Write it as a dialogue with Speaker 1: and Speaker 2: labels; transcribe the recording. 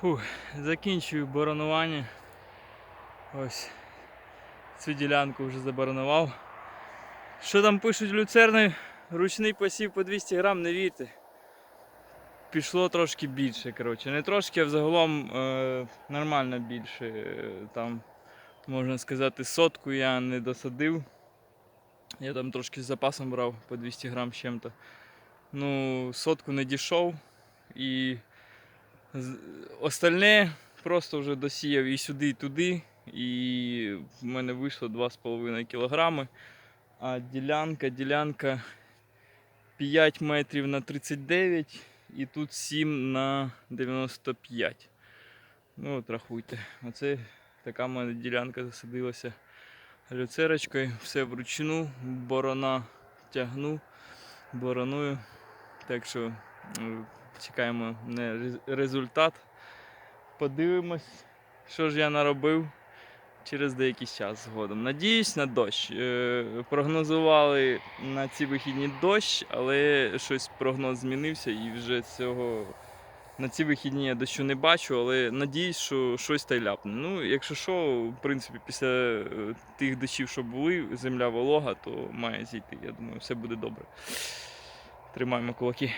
Speaker 1: Фух, закінчую боронування. Ось цю ділянку вже заборонував. Що там пишуть люцерни? Ручний посів по 200 грам, не вірте. Пішло трошки більше, коротше. Не трошки, а взагалом е, нормально більше. Е, Там, можна сказати, сотку я не досадив. Я там трошки з запасом брав по 200 грам з чим-то. Ну, сотку не дійшов і остальне просто вже досіяв і сюди, і туди. І в мене вийшло 2,5 кілограми. А ділянка, ділянка 5 метрів на 39 і тут 7 на 95. Ну от рахуйте. Оце така в мене ділянка засадилася люцерочкою. Все вручну, борона тягну, бороную. Так що е, чекаємо на результат. Подивимось, що ж я наробив через деякий час згодом. Надіюсь на дощ. Е, Прогнозували на ці вихідні дощ, але щось прогноз змінився і вже цього. На ці вихідні я дощу не бачу, але надіюсь, що щось та й ляпне. Ну, якщо що, в принципі, після е, тих дощів, що були, земля волога, то має зійти. Я думаю, все буде добре. Тримаємо кулаки.